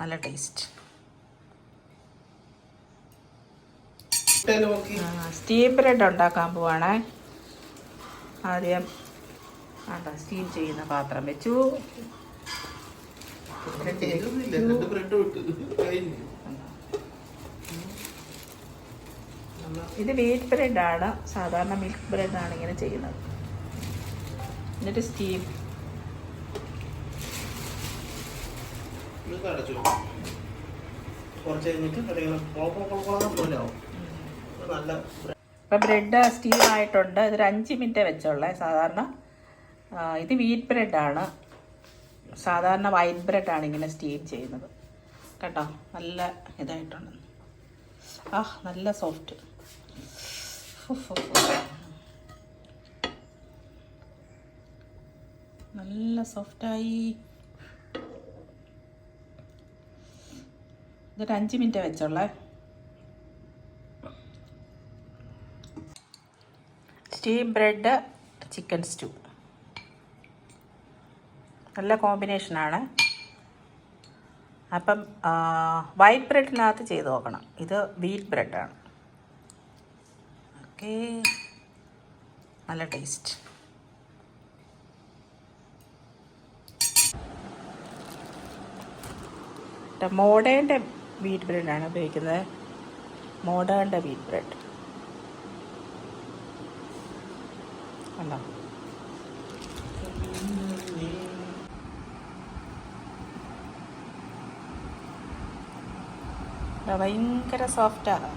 നല്ല taste steam bread ഉണ്ടാക്കാൻ പോവാണേ. ആദ്യം ആണ്ട സ്റ്റീം ചെയ്യുന്ന പാത്രം വെച്ചു. ഇത് വീറ്റ് ബ്രെഡാണ് സാധാരണ മിൽക്ക് ബ്രെഡാണ് ഇങ്ങനെ ചെയ്യുന്നത്. എന്നിട്ട് സ്റ്റീം ഇത് അടച്ചു കുറച്ച് കഴിഞ്ഞിട്ട് ഇത് നല്ല ഇപ്പം ബ്രെഡ് സ്റ്റീം ആയിട്ടുണ്ട്. ഇതൊരു അഞ്ച് മിനിറ്റ് വെച്ചുള്ളേ സാധാരണ ഇത് വീറ്റ് ബ്രെഡാണ് സാധാരണ വൈറ്റ് ബ്രെഡാണ് ഇങ്ങനെ സ്റ്റീം ചെയ്യുന്നത്. കേട്ടോ? നല്ല ഇതായിട്ടുണ്ട്. ആ നല്ല സോഫ്റ്റ്. നല്ല സോഫ്റ്റായി. ഇതൊരു അഞ്ച് minute വെച്ചോളേ. Steam bread chicken stew. നല്ല കോമ്പിനേഷനാണ് അപ്പം വൈറ്റ് ബ്രെഡിനകത്ത് ചെയ്ത് നോക്കണം. ഇത് വീറ്റ് ബ്രെഡാണ്. ഓക്കെ. നല്ല ടേസ്റ്റ്. മോഡേന്റെ വീറ്റ് ബ്രെഡാണ് ഉപയോഗിക്കുന്നത്. മോഡേണിന്റെ വീറ്റ് ബ്രെഡ് കണ്ടോ? ഭയങ്കര സോഫ്റ്റാണ്